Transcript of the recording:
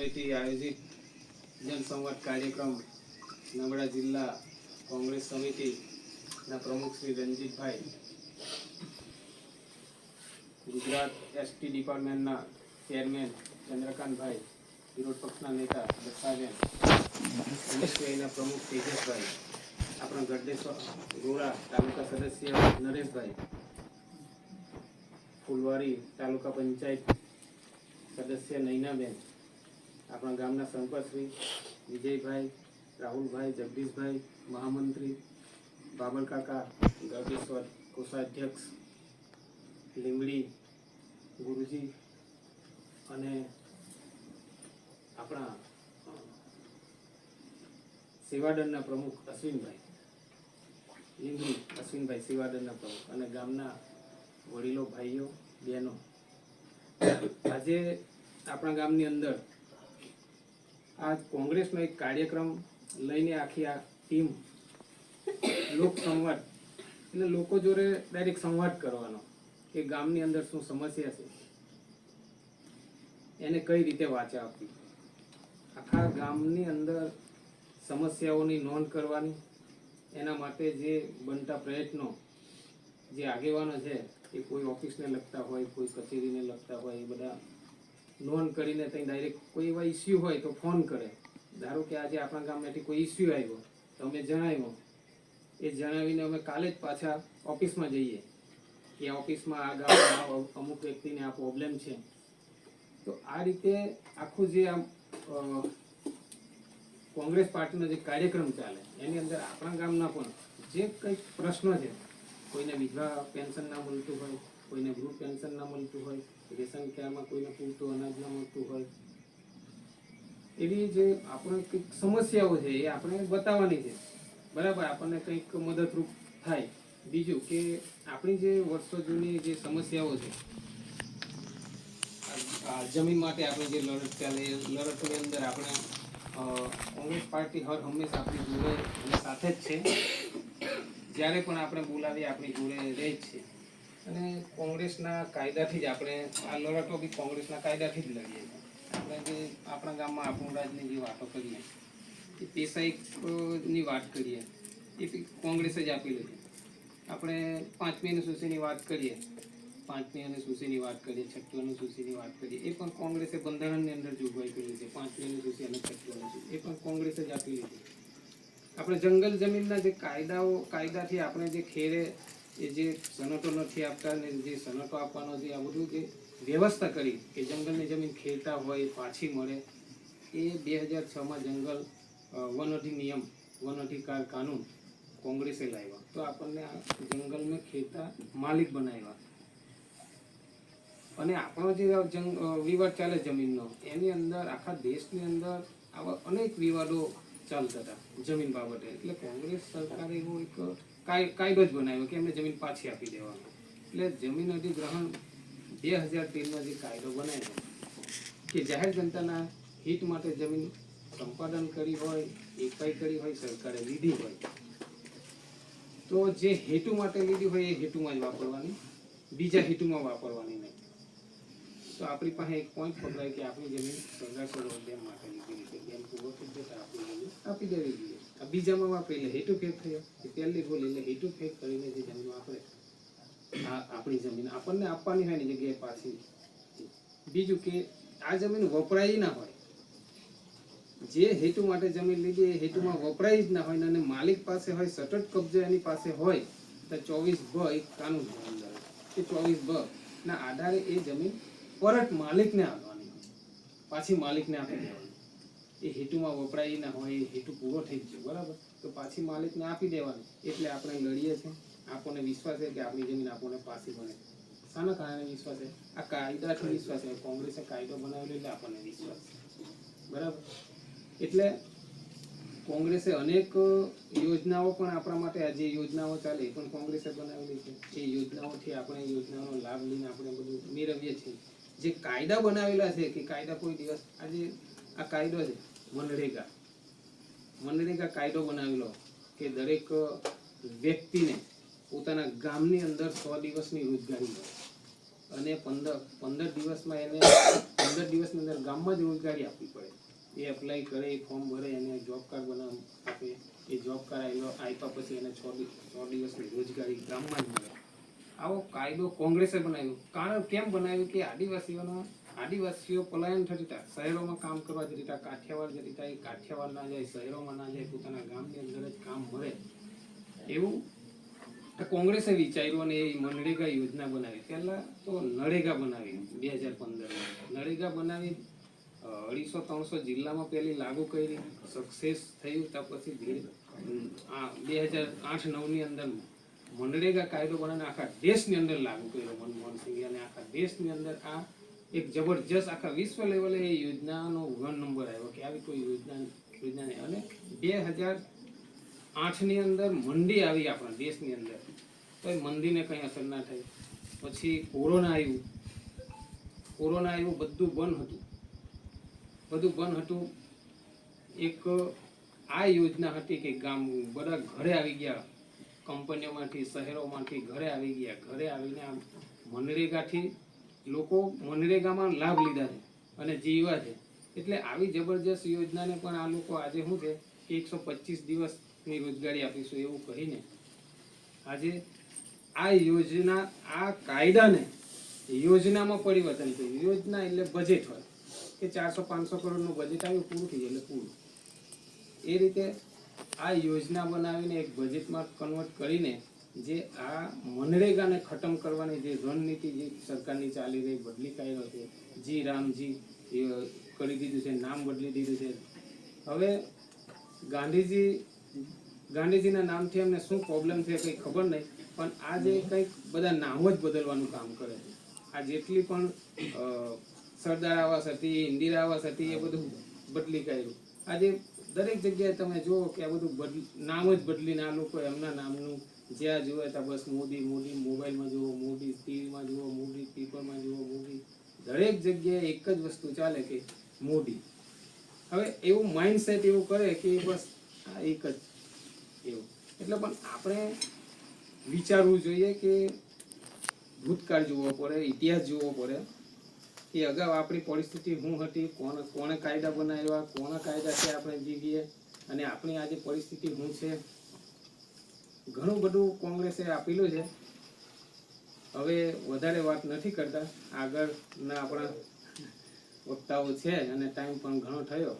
સમિતિ આયોજિત જનસંવાદ કાર્યક્રમ નબળા જિલ્લા કોંગ્રેસ સમિતિના પ્રમુખ શ્રી રંજીતભાઈ. ગુજરાત એસટી ડિપાર્ટમેન્ટના ચેરમેન ચંદ્રકાંતભાઈ, વિરોધ પક્ષના નેતા દક્ષાબેન એમએસસીઆઈના પ્રમુખ તેજસભાઈ, આપણા ગઢડેશ્વર ગોળા તાલુકા સદસ્ય નરેશભાઈ, ફુલવારી તાલુકા પંચાયત સદસ્ય નૈનાબેન આપણા ગામના શંકરશ્રી વિજયભાઈ, રાહુલભાઈ, જગદીશભાઈ, મહામંત્રી બાબલકાકા કાકા ગઢેશ્વર કોષાધ્યક્ષ લીમડી ગુરુજી અને આપણા સેવાદળના પ્રમુખ અશ્વિનભાઈ. લીમડી અશ્વિનભાઈ સેવાદળના પ્રમુખ અને ગામના વડીલો, ભાઈઓ, બહેનો. આજે આપણા ગામની અંદર આ કોંગ્રેસનો એક કાર્યક્રમ લઈને આખી આ ટીમ લોક સંવાદ, એટલે લોકો જોડે ડાયરેક્ટ સંવાદ કરવાનો કે ગામની અંદર શું સમસ્યા છે. એને કઈ રીતે વાચા આપવી? આખા ગામની અંદર સમસ્યાઓની નોંધ કરવાની, એના માટે જે બનતા પ્રયત્નો, જે આગેવાનો છે, એ કોઈ ઓફિસને લગતા હોય, કોઈ કચેરીને લગતા હોય, એ બધા નોંધ કરીને ત્યાં ડાયરેક્ટ કોઈ એવા ઇસ્યુ હોય તો ફોન કરે. ધારો કે આજે આપણા ગામમાંથી કોઈ ઇસ્યુ આવ્યો, તો અમે જણાવ્યો. એ જણાવીને અમે કાલે જ પાછા ઓફિસમાં જઈએ. કે ઓફિસમાં આ ગામમાં અમુક વ્યક્તિને આ પ્રોબ્લેમ છે. તો આ રીતે આખું જે આમ કોંગ્રેસ પાર્ટીનો જે કાર્યક્રમ ચાલે, એની અંદર આપણા ગામના પણ જે કંઈક પ્રશ્નો છે, કોઈને વિધવા પેન્શન ના મળતું હોય, કોઈને વૃદ્ધ પેન્શન ના મળતું હોય કાર્ડમાં કોઈને પૂરતું અનાજ ન મળતું હોય. એવી જે આપણે કંઈક સમસ્યાઓ છે એ આપણે બતાવવાની છે. બરાબર, આપણને કંઈક મદદરૂપ થાય. બીજું કે આપણી જે વર્ષો જૂની જે સમસ્યાઓ છે જમીન માટે આપણે જે લડત ચાલે એ લડતની અંદર આપણે કોંગ્રેસ પાર્ટી હર હંમેશા આપણી જોડે સાથે જ છે. જ્યારે પણ આપણે બોલાવીએ, આપણી જોડે રહે જ છે. અને કોંગ્રેસના કાયદાથી જ આપણે આ લડતો બી કોંગ્રેસના કાયદાથી જ લડીએ આપણે જે આપણા ગામમાં આપણું રાજની જે વાતો કરીએ, એ પેશાઈની વાત કરીએ, એ કોંગ્રેસે જ આપેલું છે આપણે પાંચમી અનુસૂચિની વાત કરીએ, પાંચમી અનુસૂચિની વાત કરીએ, છઠ્ઠી અનુસૂચિની વાત કરીએ, એ પણ કોંગ્રેસે બંધારણની અંદર જોગવાઈ કરી છે, પાંચમી અનુસૂચિ અને છઠ્ઠી અનુસૂચિ એ પણ કોંગ્રેસે જ આપેલી છે આપણે જંગલ જમીનના જે કાયદાઓ, કાયદાથી આપણે જે ખેરે એ જે સનતો નથી આપતા ને જે સનતો આપવાનો જે આ બધું જે વ્યવસ્થા કરી કે જંગલની જમીન ખેડતા હોય, પાછી મળે, એ બે હજાર છમાં જંગલ વન અધિનિયમ વન અધિકાર કાનૂન કોંગ્રેસે લાવ્યા. તો આપણને આ જંગલમાં ખેતા માલિક બનાવ્યા. અને આપણો જે જંગ વિવાદ ચાલે જમીનનો, એની અંદર આખા દેશની અંદર આવા અનેક વિવાદો ચાલતા હતા જમીન બાબતે. એટલે કોંગ્રેસ સરકારે એવો એક કાયદો જ બનાવ્યો કે એમને જમીન પાછી આપી દેવાનો. એટલે જમીન અધિગ્રહણ બે હજાર તેરમાં જે કાયદો બનાવ્યો, કે જાહેર જનતાના હિત માટે જમીન સંપાદન કરી હોય, એકાઈ કરી હોય, સરકારે લીધી હોય, તો જે હેતુ માટે લીધી હોય એ હેતુમાં જ વાપરવાની, બીજા હેતુમાં વાપરવાની નહીં. તો આપણી પાસે એક પોઈન્ટ પકડાય કે આપણી જમીન સરદાર સરોવર ડેમ માટે લીધી છે. ડેમ પૂરો થઈ જશે આપણી જમીન? આપી દેવી જોઈએ. આ બીજામાં વાપરે એટલે હેતુ ફેક થયો. પહેલી ભૂલ એટલે હેતુ ફેક કરીને જે જમીન વાપરે આપણી જમીન આપણને આપવાની હોય ને જગ્યાએ પાછી. બીજું કે આ જમીન વપરાય ના હોય. જે હેતુ માટે જમીન લીધી એ હેતુમાં વપરાય જ ના હોય ને અને માલિક પાસે હોય સતત કબજો એની પાસે હોય તો ચોવીસ બ એક કાનૂન એ ચોવીસ બ ના આધારે એ જમીન પરત માલિકને આપવાની પાછી માલિકને આપી દેવાની. એ હેતુમાં વપરાય ના હોય, એ હેતુ પૂરો થઈ ગયો, બરાબર? તો પાછી માલિકને આપી દેવાની. એટલે આપણે લડીએ છીએ. આપણને વિશ્વાસ છે કે આપણી જમીન આપણને પાછી બને શાના કારણે વિશ્વાસ છે? આ કાયદાથી વિશ્વાસ છે. કોંગ્રેસે કાયદો બનાવેલો એટલે આપણને વિશ્વાસ બરાબર? એટલે કોંગ્રેસે અનેક યોજનાઓ પણ આપણા માટે, આ જે યોજનાઓ ચાલે, એ પણ કોંગ્રેસે બનાવેલી છે. એ યોજનાઓથી આપણે યોજનાઓનો લાભ લઈને આપણે બધું મેળવીએ છીએ. જે કાયદા બનાવેલા છે કે કાયદા કોઈ દિવસ આજે આ કાયદો છે, મનરેગા. મનરેગા કાયદો બનાવેલો કે દરેક વ્યક્તિને પોતાના ગામની અંદર સો દિવસની રોજગારી મળે. અને પંદર પંદર દિવસમાં એને, પંદર દિવસની અંદર ગામમાં જ રોજગારી આપવી પડે. એ એપ્લાય કરે, એ ફોર્મ ભરે, એને જોબ કાર્ડ બનાવ આપે. એ જોબ કાર્ડ આપ્યા પછી એને છ દિવસ છ દિવસની રોજગારી ગામમાં જ મળે. આવો કાયદો કોંગ્રેસે બનાવ્યો. કારણ કેમ બનાવ્યું કે આદિવાસીઓનો, આદિવાસીઓ પલાયન થતી હતા શહેરોમાં કામ કરવા જતી હતા કાઠિયાવાડ જતી હતા એ કાઠિયાવાડ ના જાય, શહેરોમાં ના જાય, પોતાના ગામની અંદર જ કામ મળે. એવું કોંગ્રેસે વિચાર્યું અને એ મનરેગા યોજના બનાવી. પહેલાં તો નરેગા બનાવી બે હજાર પંદરમાં. નરેગા બનાવી અઢીસો ત્રણસો જિલ્લામાં પહેલી લાગુ કરી. સક્સેસ થયું ત્યાં પછી આ બે હજાર આઠ નવની અંદર મનરેગા કાયદો બનાવીને આખા દેશની અંદર લાગુ કર્યો મનમોહન સિંઘે. અને આખા દેશની અંદર આ એક જબરજસ્ત આખા વિશ્વ લેવલે એ યોજનાનો વન નંબર આવ્યો કે આવી કોઈ યોજના યોજના નહીં. અને બે હજાર આઠની અંદર મંદી આવી આપણા દેશની અંદર. તો એ મંદીને કંઈ અસર ના થઈ. પછી કોરોના આવ્યું. કોરોના આવ્યું, બધું બંધ હતું. બધું બંધ હતું. એક આ યોજના હતી કે ગામ બધા ઘરે આવી ગયા. કંપનીઓમાંથી, શહેરોમાંથી ઘરે આવી ગયા. ઘરે આવીને આ મનરેગાથી લોકો મનરેગામાં લાભ લીધા છે અને જીવ્યા છે. એટલે આવી જબરજસ્ત યોજનાને પણ આ લોકો આજે શું છે, એકસો પચીસ દિવસની રોજગારી આપીશું એવું કહીને આજે આ યોજના, આ કાયદાને યોજનામાં પરિવર્તન થયું. યોજના એટલે બજેટ હોય. કે ચારસો પાંચસો કરોડનું બજેટ આવ્યું, પૂરું થઈ એટલે પૂરું. એ રીતે આ યોજના બનાવીને એક બજેટમાં કન્વર્ટ કરીને જે આ મનરેગાને ખતમ કરવાની જે રણનીતિ જે સરકારની ચાલી રહી, બદલી કાઢ્યો છે, જી રામજી, એ કરી દીધું છે, નામ બદલી દીધું છે. હવે ગાંધીજી, ગાંધીજીના નામથી એમને શું પ્રોબ્લેમ છે કંઈ ખબર નહીં, પણ આ જે કંઈક બધા નામ જ બદલવાનું કામ કરે છે. આ જેટલી પણ સરદાર આવાસ હતી, ઇન્દિરા આવાસ હતી, એ બધું બદલી કાઢ્યું. આજે દરેક જગ્યાએ તમે જુઓ કે આ બધું નામ જ બદલીને આ લોકો એમના નામનું જ્યાં જુએ ત્યાં બસ મોદી મોદી મોબાઈલમાં જુઓ, મોદી ટીવીમાં જુઓ, મોદી પેપરમાં જુઓ, મોદી. દરેક જગ્યાએ એક જ વસ્તુ ચાલે કે મોદી. હવે એવું માઇન્ડસેટ એવું કરે કે બસ આ એક જ એવું. એટલે પણ આપણે વિચારવું જોઈએ કે ભૂતકાળ જોવો પડે, ઇતિહાસ જોવો પડે. કે અગાઉ આપણી પરિસ્થિતિ શું હતી, કોણ, કોણે કાયદા બનાવ્યા કોના કાયદાથી આપણે જીવીએ, અને આપણી આજે પરિસ્થિતિ શું છે? ઘણું બધું કોંગ્રેસે આપેલું છે. હવે વધારે વાત નથી કરતા. આગળના આપણા વક્તાઓ છે, અને ટાઈમ પણ ઘણો થયો.